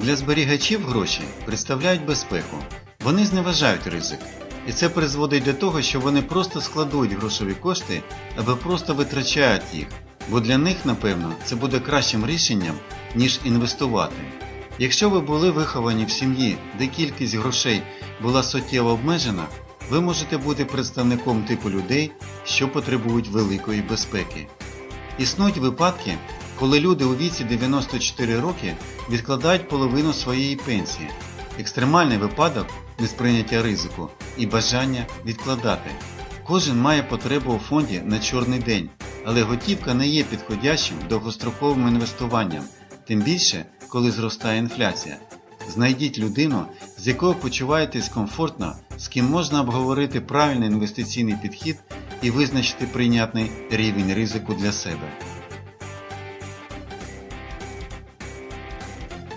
Для зберігачів гроші представляють безпеку. Вони зневажають ризик. І це призводить до того, що вони просто складують грошові кошти або просто витрачають їх, бо для них, напевно, це буде кращим рішенням, ніж інвестувати. Якщо ви були виховані в сім'ї, де кількість грошей була суттєво обмежена, ви можете бути представником типу людей, що потребують великої безпеки. Існують випадки, коли люди у віці 94 роки відкладають половину своєї пенсії. Екстремальний випадок несприйняття ризику і бажання відкладати. Кожен має потребу у фонді на чорний день, але готівка не є підходящим довгостроковим інвестуванням, тим більше, коли зростає інфляція. Знайдіть людину, з якою почуваєтесь комфортно, з ким можна обговорити правильний інвестиційний підхід і визначити прийнятний рівень ризику для себе.